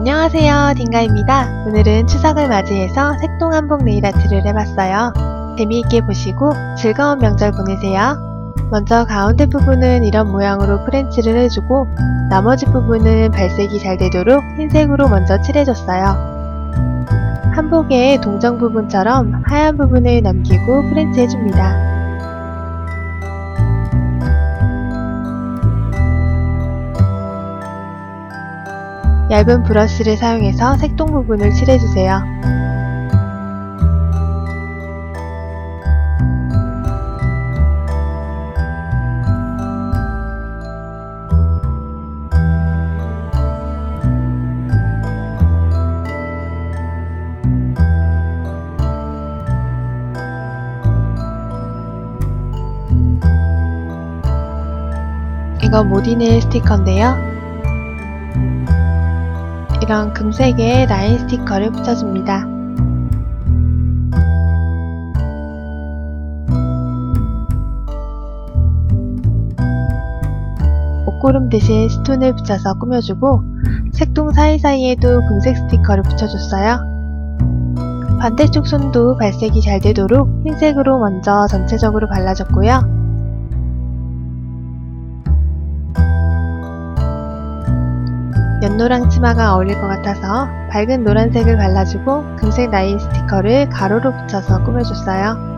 안녕하세요. 딩가입니다. 오늘은 추석을 맞이해서 색동 한복 네일 아트를 해봤어요. 재미있게 보시고 즐거운 명절 보내세요. 먼저 가운데 부분은 이런 모양으로 프렌치를 해주고 나머지 부분은 발색이 잘 되도록 흰색으로 먼저 칠해줬어요. 한복의 동정 부분처럼 하얀 부분을 남기고 프렌치 해줍니다 얇은 브러쉬를 사용해서 색동 부분을 칠해주세요. 이건 모디네일 스티커인데요. 이런 금색의 라인 스티커를 붙여줍니다. 옷고름 대신 스톤을 붙여서 꾸며주고 색동 사이사이에도 금색 스티커를 붙여줬어요. 반대쪽 손도 발색이 잘 되도록 흰색으로 먼저 전체적으로 발라줬고요. 연노랑 치마가 어울릴 것 같아서 밝은 노란색을 발라주고 금색 라인 스티커를 가로로 붙여서 꾸며줬어요.